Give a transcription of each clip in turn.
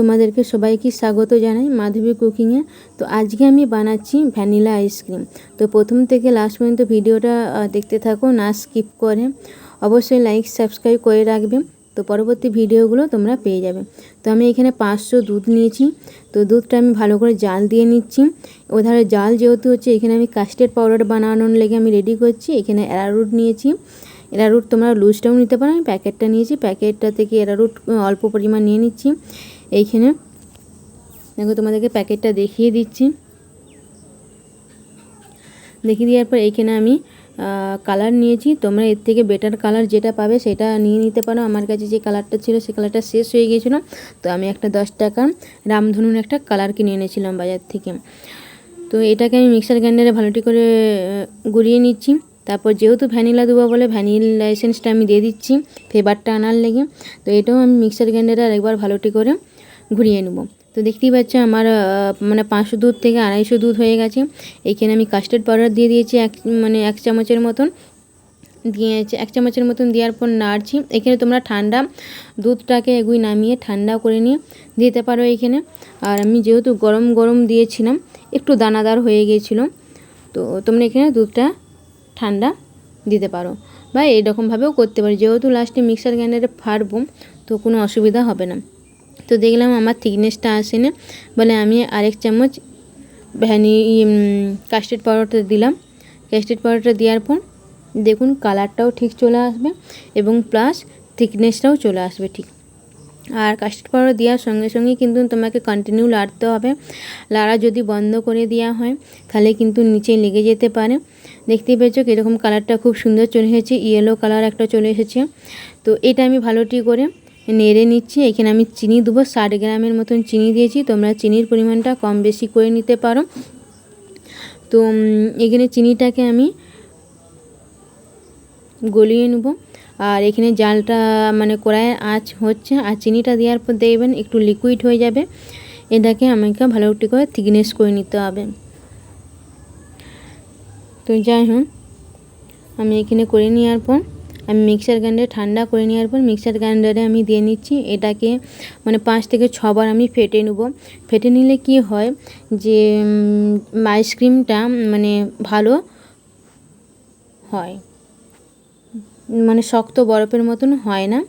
তোমাদেরকে সবাইকে স্বাগত জানাই মাধবী কুকিংয়ে। তো আজকে আমি বানাচ্ছি ভ্যানিলা আইসক্রিম। তো প্রথম থেকে লাস্ট পর্যন্ত ভিডিওটা দেখতে থাকো, না স্কিপ করে। অবশ্যই লাইক সাবস্ক্রাইব করে রাখবে। তো পরবর্তী ভিডিওগুলো তোমরা পেয়ে যাবে। তো আমি এখানে পাঁচশো দুধ নিয়েছি। তো দুধটা আমি ভালো করে জাল দিয়ে নিচ্ছি। ওধারে জাল যেহেতু হচ্ছে, এখানে আমি কাস্টার্ড পাউডার বানানোর লেগে আমি রেডি করছি। এখানে অ্যারারুট নিয়েছি। এরারুট তোমরা লুজটাও নিতে পারো। আমি প্যাকেটটা নিয়েছি। প্যাকেটটা থেকে এরারুট অল্প পরিমাণ নিয়ে নিচ্ছি। এইখানে। দেখো, তোমাদেরকে প্যাকেটটা দেখিয়ে দিচ্ছি। দেখিয়ে দেওয়ার পর এইখানে আমি কালার নিয়েছি। তোমরা এর থেকে বেটার কালার যেটা পাবে সেটা নিয়ে নিতে পারো। আমার কাছে যে কালারটা ছিল সে কালারটা শেষ হয়ে গিয়েছিল। তো আমি একটা দশ টাকা রামধনুর একটা কালার কিনে এনেছিলাম বাজার থেকে। তো এটাকে আমি মিক্সার গ্রাইন্ডারে ভালোটি করে গুলিয়ে নিচ্ছি। তারপর যেহেতু ভ্যানিলা দেবো বলে ভ্যানিলা এসেন্সটা আমি দিয়ে দিচ্ছি ফ্লেভারটা আনার লেগে। তো এটাও আমি মিক্সার গ্রাইন্ডারে আরেকবার ভালোটি করে ঘুরিয়ে নেব। তো দেখতেই পাচ্ছ আমার মানে পাঁচশো দুধ থেকে আড়াইশো দুধ হয়ে গেছে। এখানে আমি কাস্টার্ড পাউডার দিয়ে দিয়েছি এক মানে এক চামচের মতন। দিয়েছি, এক চামচের মতন দেওয়ার পর নাড়ছি। এখানে তোমরা ঠান্ডা দুধটাকে এগুই নামিয়ে ঠান্ডা করে নিয়ে দিতে পারো এখানে। আর আমি যেহেতু গরম গরম দিয়েছিলাম, একটু দানাদার হয়ে গিয়েছিল তো তোমরা এখানে দুধটা ঠান্ডা দিতে পারো বা এইরকমভাবেও করতে পারো। যেহেতু লাস্টে মিক্সার গ্রাইন্ডারে ফাটবো তো কোনো অসুবিধা হবে না। তো দেখলাম আমার থিকনেসটা আসেনি বলে আমি আরেক চামচ ভ্যানি কাস্টার্ড পাউডারটা দিলাম। কাস্টার্ড পাউডারটা দেওয়ার পর দেখুন কালারটাও ঠিক চলে আসবে এবং প্লাস থিকনেসটাও চলে আসবে ঠিক। আর কাস্টার্ড পাউডার দেওয়ার সঙ্গে সঙ্গে কিন্তু তোমাকে কন্টিনিউ লাড়তে হবে। লাড়া যদি বন্ধ করে দেওয়া হয়, তাহলে কিন্তু নিচে লেগে যেতে পারে। দেখতেই পেয়েছ কীরকম কালারটা খুব সুন্দর চলে এসেছে ইয়েলো কালার একটা চলে এসেছে। তো এটা আমি ভালোটি করে নেড়ে নিচ্ছি। এখানে আমি চিনি দেবো। ষাট গ্রামের মতন চিনি দিয়েছি। তোমরা চিনির পরিমাণটা কম বেশি করে নিতে পারো। তো এখানে চিনিটাকে আমি গলিয়ে নেব। আর এখানে জালটা মানে কড়াইয়ের আঁচ হচ্ছে। আর চিনিটা দেওয়ার পর দেখবেন একটু লিকুইড হয়ে যাবে। এটাকে আমাকে ভালো একটু করে থিকনেস করে নিতে হবে। তো যাই হোক, আমি এখানে করে নেওয়ার পর আমি মিক্সার গ্রাইন্ডারে ঠান্ডা করে নেওয়ার পর মিক্সার গ্রাইন্ডারে আমি দিয়ে নিচ্ছি। এটাকে মানে পাঁচ থেকে ছবার আমি ফেটে নেব। ফেটে নিলে কি হয় যে আইসক্রিমটা মানে ভালো হয়। মানে শক্ত বরফের মতন হয় না।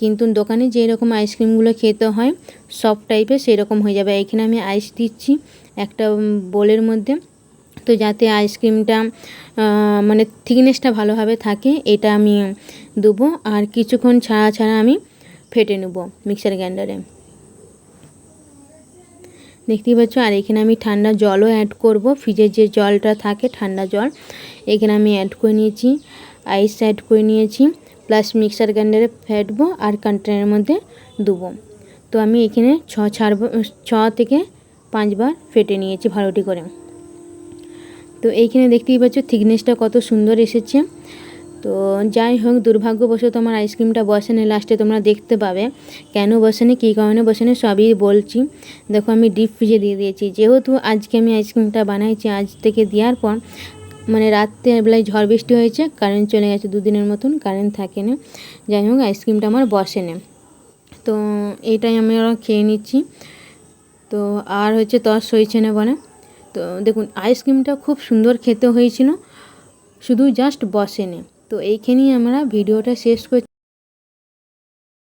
কিন্তু দোকানে যেই রকম আইসক্রিমগুলো খেতে হয় সফট টাইপের সেই রকম হয়ে যাবে। এখানে আমি আইস দিচ্ছি একটা বোলের মধ্যে। তো যাতে আইসক্রিমটা মানে থিকনেসটা ভালোভাবে থাকে, এটা আমি দেবো। আর কিছুক্ষণ ছাড়া ছাড়া আমি ফেটে নেব মিক্সার গ্রাইন্ডারে। দেখতেই পাচ্ছ, আর এখানে আমি ঠান্ডা জলও অ্যাড করব। ফ্রিজের যে জলটা থাকে, ঠান্ডা জল, এখানে আমি অ্যাড করে নিয়েছি আইস অ্যাড করে নিয়েছি প্লাস মিক্সার গ্রাইন্ডারে ফেটবো আর কন্টেনারের মধ্যে দেবো। তো আমি এখানে ছ ছাড়বো, ছ থেকে পাঁচবার ফেটে নিয়েছি ভালোটি করে। তো এইখানে দেখতেই পাচ্ছ থিকনেসটা কত সুন্দর এসেছে। তো যাই হোক, দুর্ভাগ্যবশত আমার আইসক্রিমটা বসেনি, লাস্টে তোমরা দেখতে পাবে কেন বসেনি, কী কারণে বসেনি, সবই বলছি। দেখো, আমি ডিপ ফ্রিজে দিয়ে দিয়েছি। যেহেতু আজকে আমি আইসক্রিমটা বানাইছি, আজ থেকে দেওয়ার পর মানে রাত্রেবেলায় ঝড় বৃষ্টি হয়েছে, কারেন্ট চলে গেছে দুদিনের মতন, কারেন্ট থাকে না। যাই হোক, আইসক্রিমটা আমার বসে না তো এইটাই আমি ওরা খেয়ে নিচ্ছি। তো আর হচ্ছে তস হয়েছে না বলে? তো দেখুন আইসক্রিমটা খুব সুন্দর খেতে হয়েছিল। শুধু জাস্ট বসেনি। তো এইখানেই আমরা ভিডিওটা শেষ করছি।